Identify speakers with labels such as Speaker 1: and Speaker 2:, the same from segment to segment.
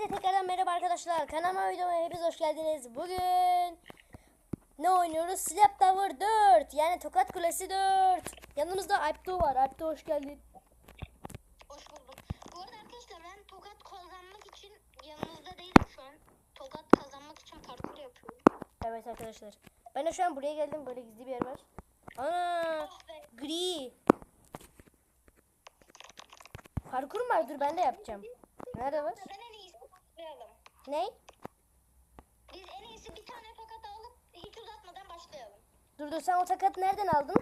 Speaker 1: Hepinize tekrardan merhaba arkadaşlar. Kanalıma videoma hepiniz hoş geldiniz. Bugün ne oynuyoruz? Slap Tower 4. Yani Tokat Kulesi 4. Yanımızda Alpto var. Alpto hoş geldin.
Speaker 2: Hoş buldum. Bu arada arkadaşlar ben tokat kazanmak için yanınızda değilim şu an. Tokat kazanmak için parkur yapıyorum.
Speaker 1: Evet arkadaşlar. Ben de şu an buraya geldim. Böyle gizli bir yer var. Ana!
Speaker 2: Oh.
Speaker 1: Gri. Parkur mu var? Dur ben de yapacağım. Nerede var?
Speaker 2: Ben.
Speaker 1: Ne?
Speaker 2: Biz en iyisi bir tane tokat alıp hiç uzatmadan başlayalım.
Speaker 1: Dur dur sen o takatı nereden aldın?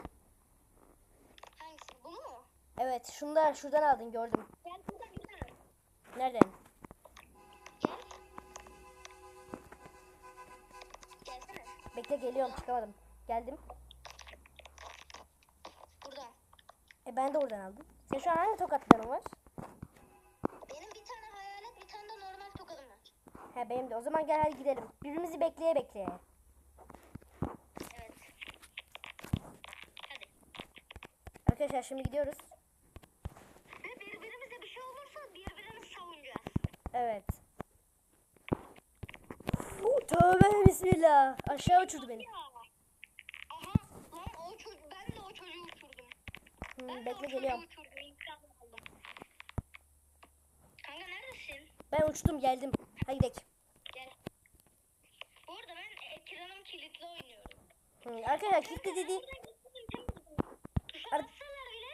Speaker 2: Hangisi? Bunu mu?
Speaker 1: Evet şundan şuradan aldın gördüm.
Speaker 2: Gel buradan gidelim.
Speaker 1: Nereden?
Speaker 2: Gel. Gelsene.
Speaker 1: Bekle geliyorum çıkamadım. Geldim.
Speaker 2: Buradan.
Speaker 1: E ben de oradan aldım. Sen şu an hangi tokatların var? He benim de. O zaman gel hadi gidelim. Birbirimizi bekleye bekleye.
Speaker 2: Evet. Hadi.
Speaker 1: Arkadaşlar şimdi gidiyoruz.
Speaker 2: Ve birbirimize bir şey olursa birbirimizi savunacağız.
Speaker 1: Evet. Uh, tövbe bismillah. Aşağı uçurdu beni.
Speaker 2: Aha lan o çocuk ben de o çocuğu uçurdum.
Speaker 1: Hmm,
Speaker 2: Ben
Speaker 1: bekle geliyorum.
Speaker 2: uçurdum. İntikam aldım. Kanka neredesin?
Speaker 1: Ben uçtum geldim. Hadi gidelim.
Speaker 2: Gel. Bu arada ben ekranım kilitli oynuyorum.
Speaker 1: Hmm, arkadaşlar kilitli dedi. Ar-
Speaker 2: bassalar bile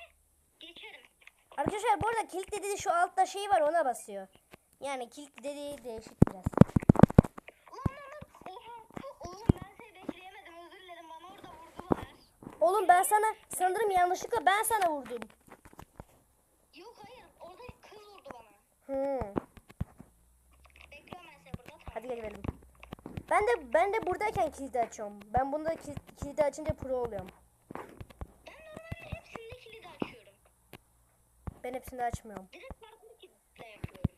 Speaker 2: geçerim.
Speaker 1: Arkadaşlar bu arada kilitli dedi şu altta şey var ona basıyor. Yani kilitli dedi değişik biraz.
Speaker 2: Oğlum ben
Speaker 1: sana sanırım yanlışlıkla ben sana vurdum.
Speaker 2: Yok hayır. Orada kız vurdu bana.
Speaker 1: Hmm.
Speaker 2: Bekliyorum ben seni burada. Tamam.
Speaker 1: Hadi gelelim. Ben de ben de buradayken kilidi açıyorum. Ben bunda kilidi açınca pro oluyorum.
Speaker 2: Ben normalde hepsinde kilidi açıyorum.
Speaker 1: Ben hepsini de açmıyorum.
Speaker 2: Direkt parkur kilitle yapıyorum.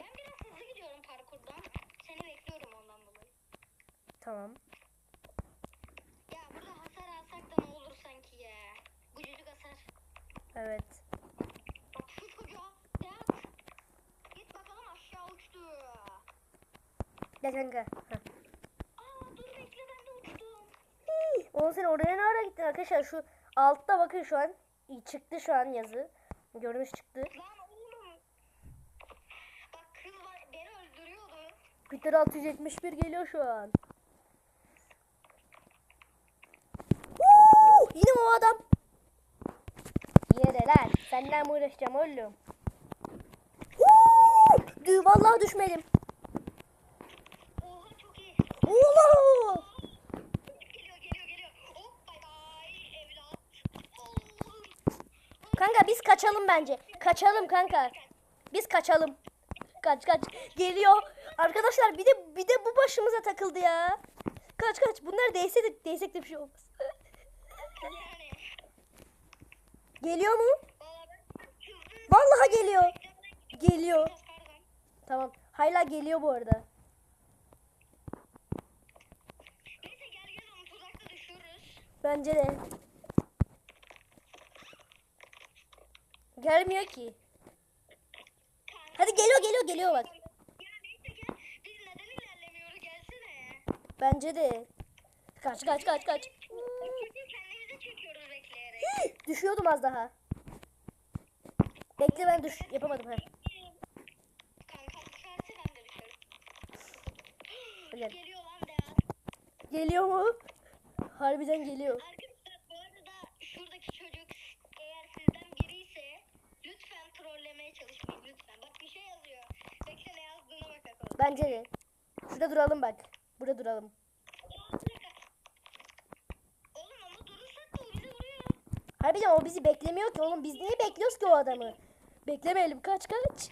Speaker 2: Ben biraz hızlı gidiyorum parkurdan. Seni bekliyorum ondan dolayı.
Speaker 1: Tamam.
Speaker 2: Ya burada hasar alsak da ne olur sanki ya. Gücücük hasar.
Speaker 1: Evet.
Speaker 2: Bak şu çocuğa yat. Git bakalım aşağı uçtu.
Speaker 1: Gel kanka. Heh.
Speaker 2: Aa dur bekle ben de uçtum.
Speaker 1: Hii, Oğlum sen oraya ne ara gittin arkadaşlar? Şu altta bakın şu an. Çıktı şu an yazı. Görünüş çıktı.
Speaker 2: Lan oğlum. Bak kız var, beni öldürüyordu.
Speaker 1: Peter 671 geliyor şu an. Huu, Yine o adam. Yere lan. Senden mi uğraşacağım oğlum? Vallahi düşmedim.
Speaker 2: Oha çok iyi.
Speaker 1: Allah!
Speaker 2: Geliyor geliyor geliyor. Hop bay bay evlat. Oo.
Speaker 1: Kanka biz kaçalım bence. Kaçalım kanka. Biz kaçalım. Kaç kaç. Geliyor. Arkadaşlar bir de bir de bu başımıza takıldı ya. Kaç kaç. Bunlar değse de değsek de bir şey olmaz. Geliyor mu? Vallahi geliyor. Geliyor. Tamam. Hala geliyor bu arada. Bence de. Gelmiyor ki. Hadi geliyor geliyor geliyor bak.
Speaker 2: Ya neyse gel. Biz neden ilerlemiyoruz gelsene.
Speaker 1: Bence de. Kaç kaç kaç kaç. Düşüyordum az daha. Bekle ben düş. Yapamadım.
Speaker 2: Deat.
Speaker 1: Geliyor mu? Harbiden geliyor.
Speaker 2: Arkadaşlar bu arada şuradaki çocuk eğer sizden biri ise lütfen trollemeye çalışmayın lütfen. Bak bir şey yazıyor. Bekle ne yazdığına bak bakalım.
Speaker 1: Bence de. Şurada duralım bak. Burada duralım. Harbiden o bizi beklemiyor ki oğlum. Biz niye bekliyoruz ki o adamı? Beklemeyelim. Kaç kaç.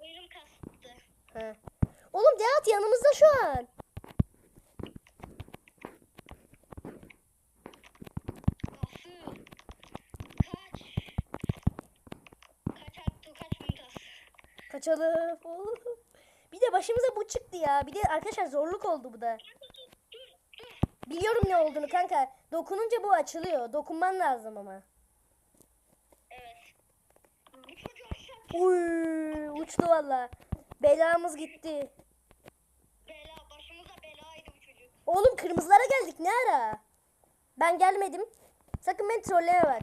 Speaker 2: Oyunum kastı.
Speaker 1: He. Oğlum Deat yanımızda şu an.
Speaker 2: Kaç. Kaç attı kaç.
Speaker 1: Kaçalım. Oğlum. Bir de başımıza bu çıktı ya. Bir de arkadaşlar zorluk oldu bu da. Biliyorum ne olduğunu kanka. Dokununca bu açılıyor. Dokunman lazım ama. Uy, uçtu valla. Belamız gitti.
Speaker 2: Bela başımıza belaydı bu çocuk.
Speaker 1: Oğlum kırmızılara geldik ne ara? Ben gelmedim. Sakın beni trolleme bak.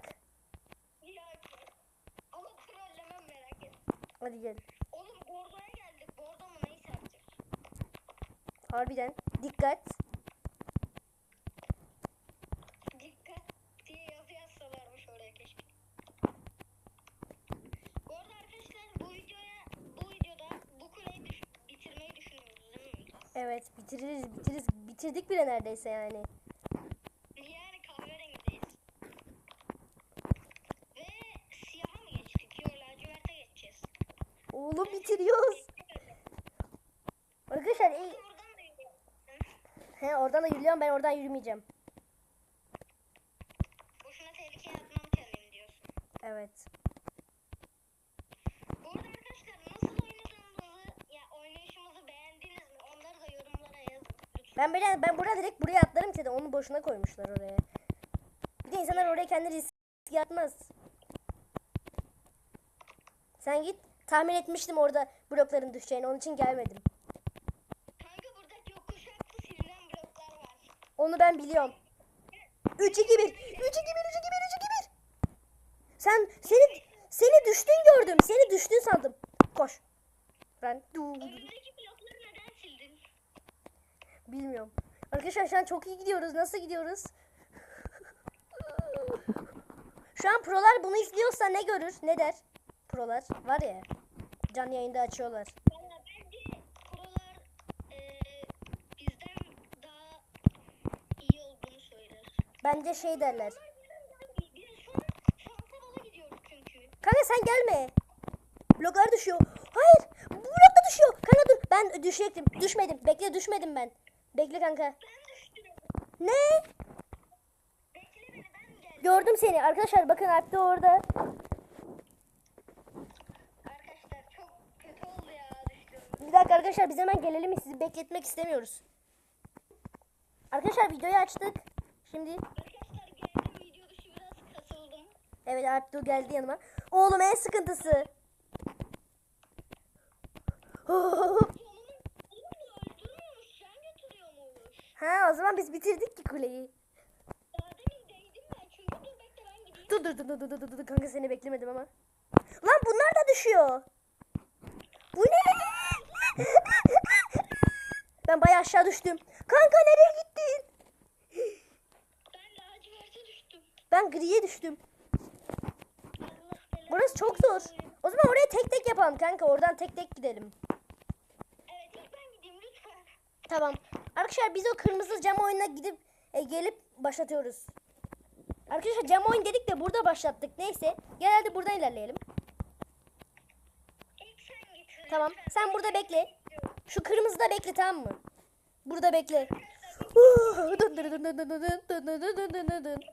Speaker 2: Ya ama trollemem merak etme.
Speaker 1: Hadi gel.
Speaker 2: Oğlum bordoya geldik. Bordo mu neyse artık.
Speaker 1: Harbiden. Dikkat.
Speaker 2: Dikkat diye yazı yazsalarmış oraya keşke. Bu arada arkadaşlar bu videoya bu videoda bu kuleyi düş- bitirmeyi düşünüyoruz değil mi?
Speaker 1: Evet bitiririz bitiririz. Bitirdik bile neredeyse yani.
Speaker 2: Yani kahverengideyiz. Ve siyaha mı geçtik? Yok laciverte geçeceğiz.
Speaker 1: Oğlum bitiriyoruz. Arkadaşlar iyi.
Speaker 2: Buradan da yürüyelim.
Speaker 1: Da yürüyorum ben oradan yürümeyeceğim.
Speaker 2: Boşuna tehlikeye atmam kendim diyorsun.
Speaker 1: Evet.
Speaker 2: Bu arada arkadaşlar nasıl oynadığımızı ya oynayışımızı beğendiniz mi? Onları da yorumlara yazın. Lütfen.
Speaker 1: Ben böyle ben burada direkt buraya atlarım ki de onu boşuna koymuşlar oraya. Bir de insanlar oraya kendi riske atmaz. Sen git. Tahmin etmiştim orada blokların düşeceğini. Onun için gelmedim. Onu ben biliyorum. 3 2 1 3 2 1 3 2 1 3 2 1 Sen seni seni düştün gördüm. Seni düştün sandım. Koş. Ben
Speaker 2: neden sildin?
Speaker 1: bilmiyorum. Arkadaşlar şu an çok iyi gidiyoruz. Nasıl gidiyoruz? Şu an prolar bunu izliyorsa ne görür? Ne der? Prolar var ya. Canlı yayında açıyorlar.
Speaker 2: Valla bence prolar eee bizden daha iyi olduğunu söyler.
Speaker 1: Bence şey derler. Kanka sen gelme. Bloklar düşüyor. Hayır. Bu blok da düşüyor. Kanka dur. Ben düşecektim. Düşmedim. Bekle düşmedim ben. Bekle kanka. Ne?
Speaker 2: Bekle beni.
Speaker 1: Gördüm seni. Arkadaşlar bakın Alp de orada. Bir dakika arkadaşlar biz hemen gelelim. Sizi bekletmek istemiyoruz. Arkadaşlar videoyu açtık. Şimdi evet de geldi yanıma. Oğlum en sıkıntısı. Ha o zaman biz bitirdik ki kuleyi.
Speaker 2: Dur.
Speaker 1: Dur dur dur dur dur dur dur kanka seni beklemedim ama. Lan bunlar da düşüyor. Bu ne? ben bayağı aşağı düştüm. Kanka nereye gittin?
Speaker 2: Ben laciverte düştüm.
Speaker 1: Ben griye düştüm. Burası çok zor. O zaman oraya tek tek yapalım kanka. Oradan tek tek gidelim.
Speaker 2: Evet ilk ben gideyim lütfen.
Speaker 1: Tamam. Arkadaşlar biz o kırmızı cam oyununa gidip e, gelip başlatıyoruz. Arkadaşlar cam oyun dedik de burada başlattık. Neyse. Gel hadi buradan ilerleyelim.
Speaker 2: İlk sen git.
Speaker 1: Tamam. Sen burada bekle. Şu kırmızıda bekle tamam mı? Burada bekle. Dın dın dın dın dın dın dın dın dın dın dın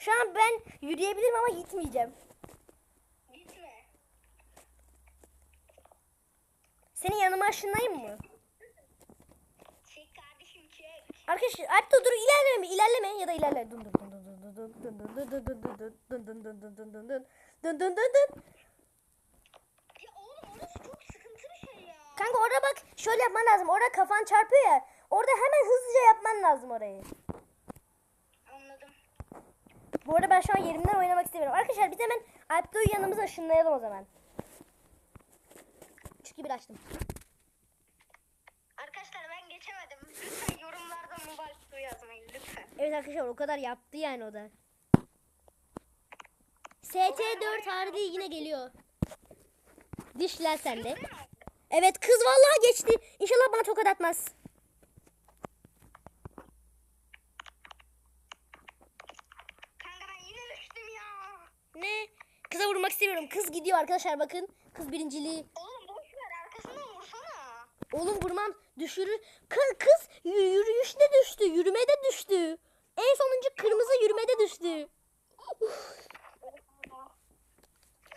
Speaker 1: Şu an ben yürüyebilirim ama gitmeyeceğim.
Speaker 2: Gitme.
Speaker 1: Senin yanıma aşınayım mı?
Speaker 2: Çek kardeşim çek.
Speaker 1: Arkadaşlar Alp dur dur ilerleme ilerleme ya da ilerle. Dun dun dun dun dun dun dun dun dun dun dun dun dun dun dun dun. Dun dun dun dun.
Speaker 2: Ya oğlum orası çok sıkıntı bir şey ya.
Speaker 1: Kanka orada bak şöyle yapman lazım. Orada kafan çarpıyor ya. Orada hemen hızlıca yapman lazım orayı. Bu arada ben şu an yerimden oynamak istemiyorum. Arkadaşlar biz hemen Alptuğ'u yanımıza ışınlayalım o zaman. 3 2 1 açtım.
Speaker 2: Arkadaşlar ben geçemedim. Lütfen yorumlarda mobile su yazmayın lütfen.
Speaker 1: Evet arkadaşlar o kadar yaptı yani o da. ST4 Hardy yine geliyor. Dişler sende. Evet kız vallahi geçti. İnşallah bana tokat atmaz.
Speaker 2: Kanka ben yine düştüm ya.
Speaker 1: Ne? Kız kıza vurmak istemiyorum. Kız gidiyor arkadaşlar bakın. Kız birinciliği.
Speaker 2: Oğlum boş ver arkasından vursana.
Speaker 1: Oğlum vurmam düşürür. Kız, kız yürüyüşte düştü. Yürümede düştü. En sonuncu kırmızı yürümede düştü.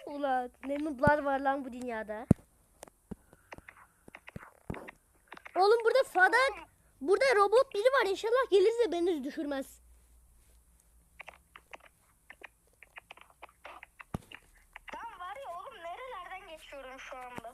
Speaker 1: Ulan ne nublar var lan bu dünyada. Oğlum burada Fadak, burada robot biri var. İnşallah gelirse beni düşürmez.
Speaker 2: Ben var ya oğlum nerelerden geçiyorum şu anda.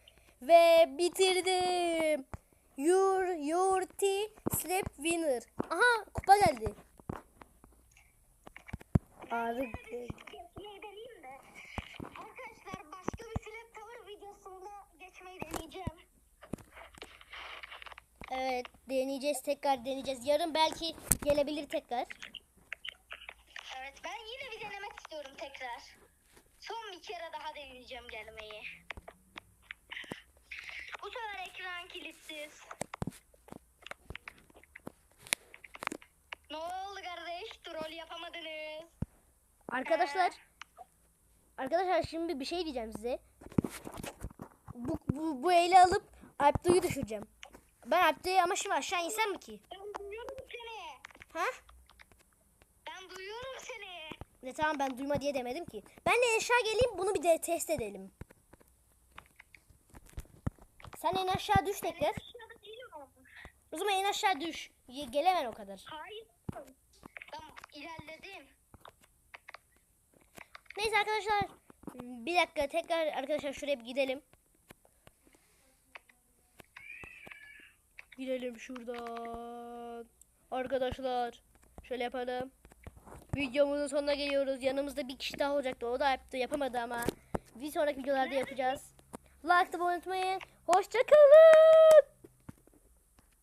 Speaker 1: ve bitirdim. Your your tea slap winner. Aha kupa geldi. Ağrı.
Speaker 2: Arkadaşlar başka bir Flap Tower videosunda geçmeyi deneyeceğim.
Speaker 1: Evet deneyeceğiz tekrar deneyeceğiz. Yarın belki gelebilir tekrar.
Speaker 2: Evet ben yine bir denemek istiyorum tekrar. Son bir kere daha deneyeceğim gelmeyi. Sefer ekran kilitsiz. Ne oldu kardeş? Troll yapamadınız.
Speaker 1: Arkadaşlar Arkadaşlar şimdi bir şey diyeceğim size. Bu, bu, bu eli alıp Alptu'yu düşüreceğim. Ben Alptu'yu ama şimdi aşağı insem mi ki?
Speaker 2: Ben duyuyorum seni.
Speaker 1: Ha?
Speaker 2: Ben duyuyorum seni.
Speaker 1: Ne tamam ben duyma diye demedim ki. Ben de aşağı geleyim bunu bir de test edelim. Sen en aşağı düş tekrar.
Speaker 2: Aşağıda değilim ama.
Speaker 1: O zaman en aşağı düş. Ye- Gelemem o kadar.
Speaker 2: Hayır. Ben ilerledim.
Speaker 1: Neyse arkadaşlar. Bir dakika tekrar arkadaşlar şuraya bir gidelim. Gidelim şuradan. Arkadaşlar şöyle yapalım. Videomuzun sonuna geliyoruz. Yanımızda bir kişi daha olacaktı. O da yaptı. Yapamadı ama. Bir sonraki videolarda yapacağız. Like'ı unutmayın. Hoşçakalın.